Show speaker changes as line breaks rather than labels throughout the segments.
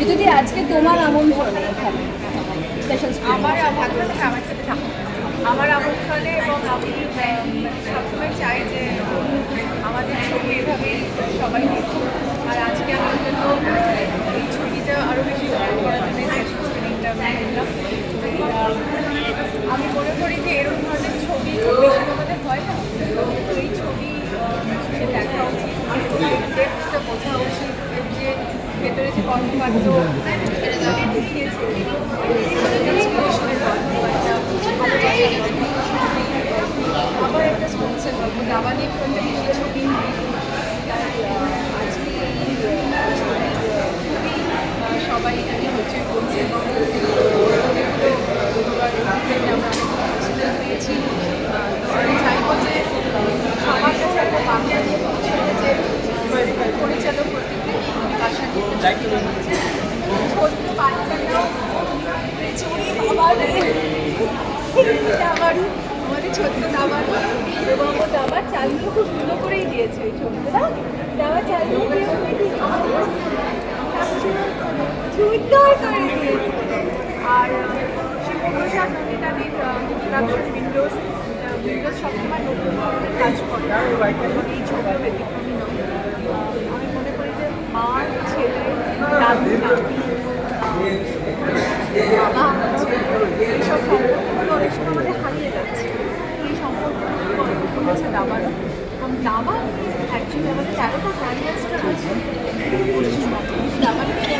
ঋতুদি আজকে তোমার আমন্ত্রণ
আমার আমন্ত্রণে আমার সাথে থাকো। আমার আমন্ত্রণে এবং আমি উম, সবসময় চাই যে আমাদের ছবি এভাবেই সবাই আর আজকে আমার জন্য এই ছবিটা আরও বেশি সাপোর্ট করার জন্য সেশন স্ক্রিনিংটা আমি করলাম আর, আহ, আমি মনে করি যে এরকম ধরনের ছবি খুব বেশি আমাদের হয় না তো এই ছবি সে দেখা উচিত ডেপথটা বোঝা উচিত এর যে ভেতরে যে কর্মকাণ্ড সেটা দেখিয়েছে ইন্সপিরেশনের গল্প একটা ভালোবাসার গল্প আবার একটা স্পোর্টসের গল্প দাবা নিয়ে খুব একটা বেশি ছবি নেই তাই, আহ, আজকে এই আহ, ছবির, আহ, খুবই আহ, সবাই এখানে হচ্ছে করছে এবং অনেকগুলো দুবার আমরা অনেক পেয়েছি আহ, তো আমি চাইব যে সবার কাছে একটা বার্তা নিয়ে পৌঁছানো যে পরিচালক প্রত্যেকে তার সাথে ছোট্ট বাচ্চাটাও পেছনে আবার আবার আমাদের ছোট্ট দাবার এবং দাবার চালগুলো খুব সুন্দর করেই দিয়েছে ওই ছবিটা না দাবার সুন্দর করে আর শিবপ্রসাদ নন্দিতাদির প্রোডাকশন উইন্ডোজ সবসময় নতুন কাজ করে এই ছবিও বাবা ছেলে এইসব সম্পর্কগুলো অনেক সময় আমাদের যাচ্ছে এই সম্পর্কগুলো হচ্ছে দাবারও এবং দাবা অ্যাকচুয়ালি আমাদের তেরোটা ভ্যারিয়েন্সটা রয়েছে দাবারকে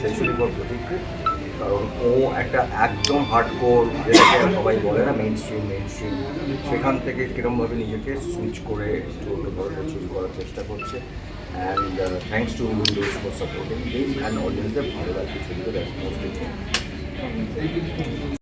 সেঞ্চুরি প্রতীক কারণ ও একটা একদম হার্ডকোর যেটাকে সবাই বলে না মেইন স্ট্রিম মেইন স্ট্রিম সেখান থেকে কীরমভাবে নিজেকে সুইচ করে একটু পারবে, চুরি করার চেষ্টা করছে। And thanks to Windows for supporting this and অডিয়েন্সদের ভালো লাগছে ছবিটা দ্যাটস মোস্ট